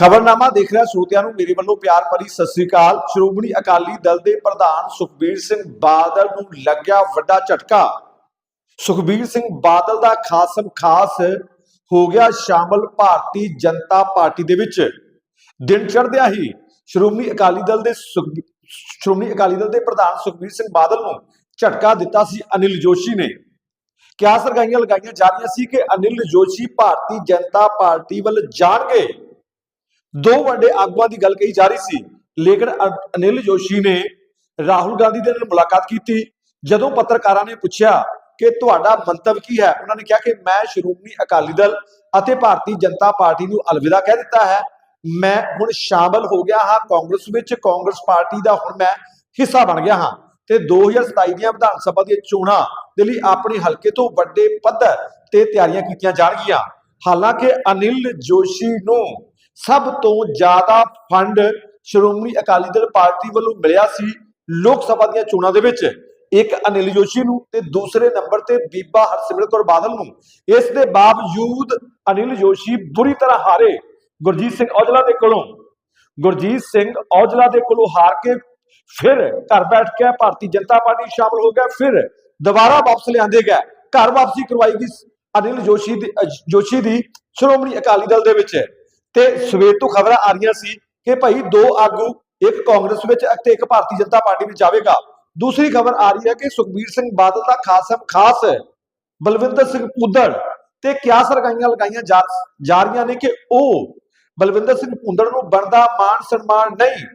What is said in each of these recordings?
ਖਬਰਨਾਮਾ ਦੇਖ ਰਿਹਾ ਸਰੋਤਿਆਂ ਨੂੰ ਮੇਰੇ ਵੱਲੋਂ ਪਿਆਰ ਭਰੀ ਸਤਿ ਸ੍ਰੀ ਅਕਾਲ। ਸ਼੍ਰੋਮਣੀ ਅਕਾਲੀ ਦਲ ਦੇ ਪ੍ਰਧਾਨ ਸੁਖਬੀਰ ਸਿੰਘ ਬਾਦਲ ਨੂੰ ਲੱਗਿਆ ਵੱਡਾ ਝਟਕਾ। ਸੁਖਬੀਰ ਸਿੰਘ ਬਾਦਲ ਦਾ ਖਾਸਮ ਖਾਸ ਹੋ ਗਿਆ ਸ਼ਾਮਲ ਭਾਰਤੀ ਜਨਤਾ ਪਾਰਟੀ ਦੇ ਵਿੱਚ। ਦਿਨ ਚੜ੍ਹਦਿਆਂ ਹੀ ਸ਼੍ਰੋਮਣੀ ਅਕਾਲੀ ਦਲ ਦੇ ਸੁਖਬੀ- ਸ਼੍ਰੋਮਣੀ ਅਕਾਲੀ ਦਲ ਦੇ ਪ੍ਰਧਾਨ ਸੁਖਬੀਰ ਸਿੰਘ ਬਾਦਲ ਨੂੰ ਝਟਕਾ ਦਿੱਤਾ ਸੀ ਅਨਿਲ ਜੋਸ਼ੀ ਨੇ। ਕਿਆ ਸਰਗਾਈਆਂ ਲਗਾਈਆਂ ਜਾ ਰਹੀਆਂ ਸੀ ਕਿ ਅਨਿਲ ਜੋਸ਼ੀ ਭਾਰਤੀ ਜਨਤਾ ਪਾਰਟੀ ਵੱਲ ਜਾਣਗੇ? ਦੋ ਵੱਡੇ ਆਗੂਆਂ ਦੀ ਗੱਲ ਕਹੀ ਜਾ ਰਹੀ ਸੀ, ਲੇਕਿਨ ਅਨਿਲ ਜੋਸ਼ੀ ਨੇ ਰਾਹੁਲ ਗਾਂਧੀ ਦੇ ਨਾਲ ਮੁਲਾਕਾਤ ਕੀਤੀ। ਜਦੋਂ ਪੱਤਰਕਾਰਾਂ ਨੇ ਪੁੱਛਿਆ ਕਿ ਤੁਹਾਡਾ ਮੰਤਵ ਕੀ ਹੈ, ਉਹਨਾਂ ਨੇ ਕਿਹਾ ਕਿ ਮੈਂ ਸ਼੍ਰੋਮਣੀ ਅਕਾਲੀ ਦਲ ਅਤੇ ਭਾਰਤੀ ਜਨਤਾ ਪਾਰਟੀ ਨੂੰ ਅਲਵਿਦਾ ਕਹਿ ਦਿੱਤਾ ਹੈ। ਮੈਂ ਹੁਣ ਸ਼ਾਮਲ ਹੋ ਗਿਆ ਹਾਂ ਕਾਂਗਰਸ ਵਿੱਚ, ਕਾਂਗਰਸ ਪਾਰਟੀ ਦਾ ਹੁਣ ਮੈਂ ਹਿੱਸਾ ਬਣ ਗਿਆ ਹਾਂ। ਤੇ 2027 ਦੀਆਂ ਵਿਧਾਨ ਸਭਾ ਦੀਆਂ ਚੋਣਾਂ ਦੇ ਲਈ ਆਪਣੇ ਹਲਕੇ ਤੋਂ ਵੱਡੇ ਪੱਧਰ ਤੇ ਤਿਆਰੀਆਂ ਕੀਤੀਆਂ ਜਾਣਗੀਆਂ। ਹਾਲਾਂਕਿ ਅਨਿਲ ਜੋਸ਼ੀ ਨੂੰ ਸਭ ਤੋਂ ਜ਼ਿਆਦਾ ਫੰਡ ਸ਼੍ਰੋਮਣੀ ਅਕਾਲੀ ਦਲ ਪਾਰਟੀ ਵੱਲੋਂ ਮਿਲਿਆ ਸੀ ਲੋਕ ਸਭਾ ਦੀਆਂ ਚੋਣਾਂ ਦੇ ਵਿੱਚ। ਇੱਕ ਅਨਿਲ ਜੋਸ਼ੀ ਨੂੰ ਤੇ ਦੂਸਰੇ ਨੰਬਰ ਤੇ ਬੀਬਾ ਹਰਸਿਮਰਤ ਕੌਰ ਬਾਦਲ ਨੂੰ। ਇਸ ਦੇ ਬਾਵਜੂਦ ਅਨਿਲ ਜੋਸ਼ੀ ਬੁਰੀ ਤਰ੍ਹਾਂ ਹਾਰੇ ਗੁਰਜੀਤ ਸਿੰਘ ਔਜਲਾ ਦੇ ਕੋਲੋਂ। ਗੁਰਜੀਤ ਸਿੰਘ ਔਜਲਾ ਦੇ ਕੋਲੋਂ ਹਾਰ ਕੇ ਫਿਰ ਘਰ ਬੈਠ ਕੇ ਭਾਰਤੀ ਜਨਤਾ ਪਾਰਟੀ 'ਚ ਸ਼ਾਮਲ ਹੋ ਗਿਆ, ਫਿਰ ਦੁਬਾਰਾ ਵਾਪਸ ਲਿਆਂਦੇ ਗਏ। ਘਰ ਵਾਪਸੀ ਕਰਵਾਈ ਗਈ ਅਨਿਲ ਜੋਸ਼ੀ ਦੀ ਜੋਸ਼ੀ ਦੀ ਸ਼੍ਰੋਮਣੀ ਅਕਾਲੀ ਦਲ ਦੇ ਵਿੱਚ। ਤੇ ਸਵੇਰ ਤੋਂ ਖਬਰਾਂ ਆ ਰਹੀਆਂ ਸੀ ਕਿ ਭਾਈ ਦੋ ਆਗੂ, ਇੱਕ ਕਾਂਗਰਸ ਵਿੱਚ ਅਤੇ ਇੱਕ ਭਾਰਤੀ ਜਨਤਾ ਪਾਰਟੀ ਵਿੱਚ ਜਾਵੇਗਾ। ਦੂਸਰੀ ਖਬਰ ਆ ਰਹੀ ਹੈ ਕਿ ਸੁਖਬੀਰ ਸਿੰਘ ਬਾਦਲ ਦਾ ਖਾਸਮ ਖਾਸ ਬਲਵਿੰਦਰ ਸਿੰਘ ਪੁੱਦੜ ਤੇ ਕਿਆ ਸਰਗਾਈਆਂ ਲਗਾਈਆਂ ਜਾ ਜਾ ਰਹੀਆਂ ਨੇ ਕਿ ਉਹ ਬਲਵਿੰਦਰ ਸਿੰਘ ਪੁੰਦੜ ਨੂੰ ਬਣਦਾ ਮਾਨ ਸਨਮਾਨ ਨਹੀਂ,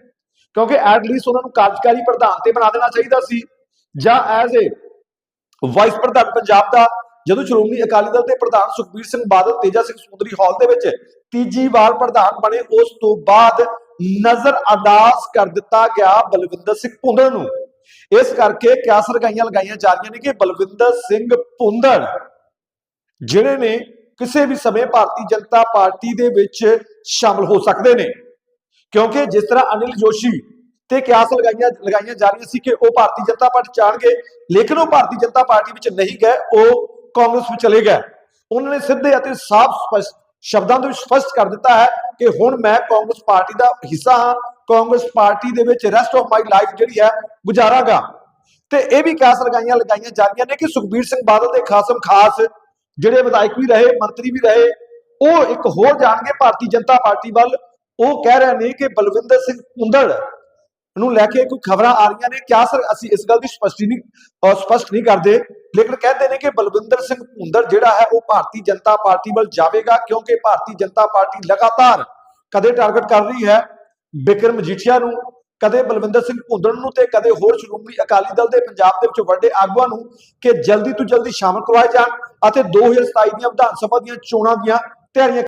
ਕਿਉਂਕਿ ਐਟ ਲੀਸਟ ਉਹਨਾਂ ਨੂੰ ਕਾਰਜਕਾਰੀ ਪ੍ਰਧਾਨ ਤੇ ਬਣਾ ਦੇਣਾ ਚਾਹੀਦਾ ਸੀ। ਜਾਂ ਐਜ਼ ਏ ਵਾਈਸ ਪ੍ਰਧਾਨ ਪੰਜਾਬ ਦਾ ਜਦੋਂ ਸ਼੍ਰੋਮਣੀ ਅਕਾਲੀ ਦਲ ਦੇ ਪ੍ਰਧਾਨ ਸੁਖਬੀਰ ਸਿੰਘ ਬਾਦਲ, ਤੇਜਾ ਸਿੰਘ ਸਮੁੰਦਰੀ ਹਾਲ ਦੇ ਵਿੱਚ ਤੀਜੀ ਵਾਰ ਪ੍ਰਧਾਨ ਬਣੇ, ਉਸ ਤੋਂ ਬਾਅਦ ਨਜ਼ਰ ਅੰਦਾਜ਼ ਕਰ ਦਿੱਤਾ ਗਿਆ ਬਲਵਿੰਦਰ ਸਿੰਘ ਭੁੰਦੜ ਨੂੰ। ਇਸ ਕਰਕੇ ਕਿਆ ਸਰਗਾਈਆਂ ਲਗਾਈਆਂ ਜਾ ਰਹੀਆਂ ਨੇ ਕਿ ਬਲਵਿੰਦਰ ਸਿੰਘ ਭੁੰਦੜ ਜਿਹੜੇ ਨੇ ਕਿਸੇ ਵੀ ਸਮੇਂ ਭਾਰਤੀ ਜਨਤਾ ਪਾਰਟੀ ਦੇ ਵਿੱਚ ਸ਼ਾਮਲ ਹੋ ਸਕਦੇ ਨੇ। ਕਿਉਂਕਿ ਜਿਸ ਤਰ੍ਹਾਂ ਅਨਿਲ ਜੋਸ਼ੀ ਤੇ ਕਿਆਸ ਲਗਾਈਆਂ ਲਗਾਈਆਂ ਜਾ ਰਹੀਆਂ ਸੀ ਕਿ ਉਹ ਭਾਰਤੀ ਜਨਤਾ ਪਾਰਟੀ ਚਾਣਗੇ ਲੇਕਿਨ ਉਹ ਭਾਰਤੀ ਜਨਤਾ ਪਾਰਟੀ ਵਿੱਚ ਨਹੀਂ ਗਏ, ਉਹ ਕਾਂਗਰਸ ਵਿੱਚ ਚਲੇ ਗਏ। ਉਹਨਾਂ ਨੇ ਸਿੱਧੇ ਅਤੇ ਸਾਫ਼ ਸਪਸ਼ਟ ਸ਼ਬਦਾਂ ਦੇ ਵਿੱਚ ਸਪਸ਼ਟ ਕਰ ਦਿੱਤਾ ਹੈ ਕਿ ਹੁਣ ਮੈਂ ਕਾਂਗਰਸ ਪਾਰਟੀ ਦਾ ਹਿੱਸਾ ਹਾਂ। ਕਾਂਗਰਸ ਪਾਰਟੀ ਦੇ ਵਿੱਚ ਰੈਸਟ ਆਫ ਮਾਈ ਲਾਈਫ ਜਿਹੜੀ ਹੈ, ਗੁਜ਼ਾਰਾਂਗਾ। ਤੇ ਇਹ ਵੀ ਕਿਆਸ ਲਗਾਈਆਂ ਲਗਾਈਆਂ ਜਾ ਰਹੀਆਂ ਨੇ ਕਿ ਸੁਖਬੀਰ ਸਿੰਘ ਬਾਦਲ ਦੇ ਖਾਸਮ ਖਾਸ ਜਿਹੜੇ ਵਿਧਾਇਕ ਵੀ ਰਹੇ, ਮੰਤਰੀ ਵੀ ਰਹੇ, ਉਹ ਇੱਕ ਹੋਰ ਜਾਣਗੇ, ਭਾਰਤੀ ਜਨਤਾ ਪਾਰਟੀ ਵੱਲ। ਉਹ ਕਹਿ ਰਹੇ ਨੇ ਕਿ ਬਲਵਿੰਦਰ ਸਿੰਘ ਕੁੰਦੜ ਨੂੰ ਲੈ ਕੇ ਕੋਈ ਖਬਰਾਂ ਆ ਰਹੀਆਂ ਨੇ, ਕਿਆ ਸਰ, ਅਸੀਂ ਇਸ ਗੱਲ ਦੀ ਸਪਸ਼ਟੀ ਨਹੀਂ ਸਪਸ਼ਟ ਨਹੀਂ ਕਰਦੇ, ਲੇਕਿਨ ਕਹਿੰਦੇ ਨੇ ਕਿ ਬਲਵਿੰਦਰ ਸਿੰਘ ਪੁੰਦੜ ਜਿਹੜਾ ਹੈ, ਉਹ ਭਾਰਤੀ ਜਨਤਾ ਪਾਰਟੀ ਵੱਲ ਜਾਵੇਗਾ, ਕਿਉਂਕਿ ਭਾਰਤੀ ਜਨਤਾ ਪਾਰਟੀ ਲਗਾਤਾਰ ਕਦੇ ਟਾਰਗੇਟ ਕਰ ਰਹੀ ਹੈ, ਬਿਕਰਮ ਮਜੀਠੀਆ ਨੂੰ, ਕਦੇ ਬਲਵਿੰਦਰ ਸਿੰਘ ਭੁੰਦੜ ਨੂੰ ਤੇ ਕਦੇ ਹੋਰ ਸ਼੍ਰੋਮਣੀ ਅਕਾਲੀ ਦਲ ਦੇ ਪੰਜਾਬ ਦੇ ਵਿੱਚ ਵੱਡੇ ਆਗੂਆਂ ਨੂੰ ਕਿ ਜਲਦੀ ਤੋਂ ਜਲਦੀ ਸ਼ਾਮਲ ਕਰਵਾਏ ਜਾਣ ਅਤੇ 2027 ਦੀਆਂ ਵਿਧਾਨ ਸਭਾ ਦੀਆਂ ਚੋਣਾਂ ਦੀਆਂ ਤਿਆਰੀਆਂ